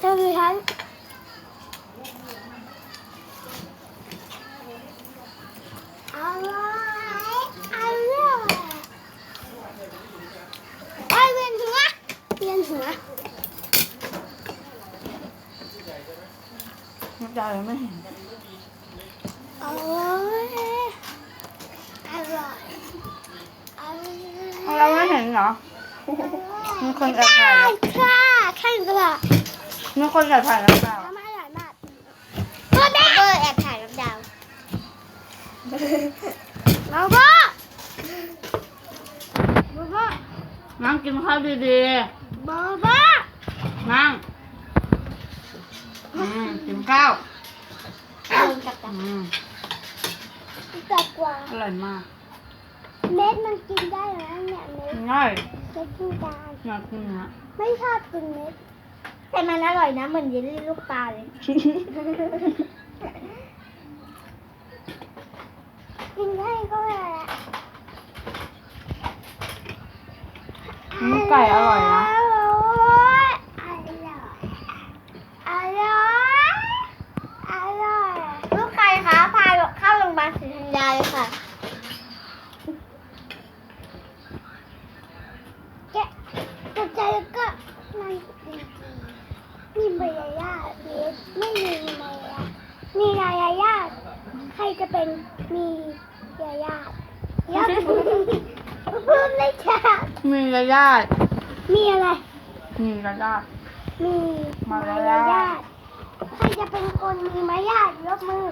คือฉันอร่อยอร่อ ยโอ้ยเวียนหัวเวียนหัวน้ำตายังไม่เห็นอร่อยอร่อยอร่อยเราไม่เห็นเหรอมีคนแอบถ่ายค่ะข้างกระมีคนจะถ่ายน้ำตาทำให้อร่อยมากก็ได้เบอร์แอบถ่ายน้ำดาวมาบ้ามาบ้านั่งกินข้าวดีมาบ้าๆนั่งอืมกินข้าวเดินกลับอืมจับกว่าอร่อยมาก เม็ดมันกินได้แล้วเนี่ยเม็ดง่าย เม็ดกินได้อยากกินนะ ไม่ชอบกินเม็ดแต่มันอร่อยนะเหมือนเยลลี่ลูกตาเลย กินให้ก็ได้แหละน้ำไก่อร่อยนะ อร่อยอร่อยอร่อยอร่อยลูกไก่คะพาเข้าโรงพยาบาลศรีธัญญาเลยค่ะ แกะตกใจแล้วก็นั่งดีๆมีมารยาทหรือไม่มีมารยาทมีมารยาทใครจะเป็นมีมารยาทยับพูดเลยค่ะมีญาญาติมีอะไร มีญาญาติมีมารยาทใครจะเป็นคนมีมารยาทยกมือ